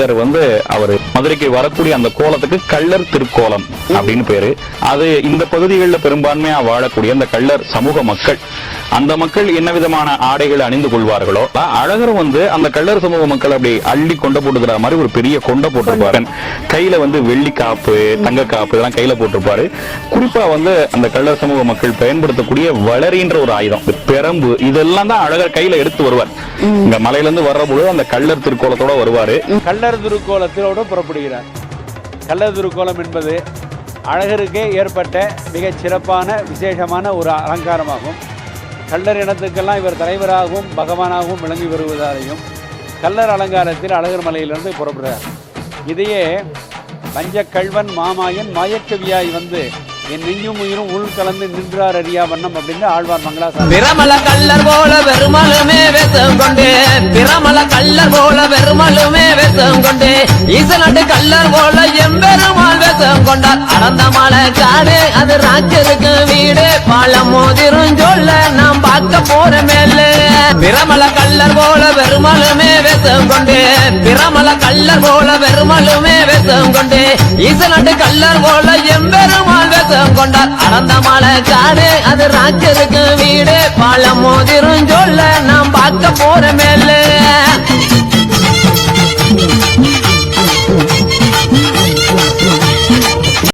வந்து அவர் மதுரைக்கு வரக்கூடிய அந்த கோலத்துக்கு கள்ளர் திருக்கோலம் அப்படின்னு பேரு. அது இந்த பகுதிகளில் பெரும்பான்மையா வாழக்கூடிய அந்த கள்ளர் சமூக மக்கள். அந்த மக்கள் என்ன விதமான ஆடைகளை அணிந்து கொள்வார்களோ? அழகர் வந்து அந்த கள்ளர் சமூக மக்கள் அப்படி அள்ளி கொண்ட போட்டுக்கிற மாதிரி ஒரு பெரிய கொண்ட போட்டிருப்பாரு. கையில வந்து வெள்ளி காப்பு தங்க காப்பு இதெல்லாம் கையில போட்டிருப்பாரு. குறிப்பா வந்து அந்த கள்ளர் சமூக மக்கள் பயன்படுத்தக்கூடிய வளரின்ற ஒரு ஆயுதம். இந்த பெரம்பு இதெல்லாம் தான் அழகர் கையில எடுத்து வருவார். இங்க மலையில இருந்து வர்ற பொழுது அந்த கள்ளர் திருக்கோலத்தோட வருவாரு. கள்ளர் திருக்கோலத்திலோடு புறப்படுகிறார். கள்ளர் திருக்கோலம் என்பது அழகருக்கே ஏற்பட்ட மிகச் சிறப்பான விசேஷமான ஒரு அலங்காரமாகும். கள்ளர் இனத்துக்கெல்லாம் இவர் தலைவராகவும் பகவானாகவும் விளங்கி வருவதாலையும் கள்ளர் அலங்காரத்தில் அழகர் மலையிலிருந்து புறப்படுகிறார் இதையே பஞ்சக்கல்வன் மாமாயன் மாயக்கவியாய் வந்து என் நெஞ்சும் உயிரும் உள் கலந்து நின்றார் அறியா வண்ணம் அப்படின்னு ஆழ்வார் மங்களாசாமி. கொண்டு பிரமல கள்ளர் போல வெறுமலுமே வேஷம் கொண்டு ஈசனட்டு கள்ளர் போல எம்பெருமாள் வேஷம் கொண்டார். அடந்த மலை காடு அது ராஜருக்கு வீடு. பாலம் மோதிரும் சொல்ல நாம் பார்க்க போற மேல. பிரமல கள்ளர் போல வெறுமலுமே வேஷம் கொண்டு பிரமல கள்ளர் போல வெறுமலுமே வேஷம் கொண்டு ஈசனட்டு கள்ளர் போல எம்பெருமாள் வேஷம் கொண்டார். அடந்த மலை காடு அது ராஜருக்கு வீடு. பாலம் மோதிரும் சொல்ல நாம் பார்க்க போற மேலே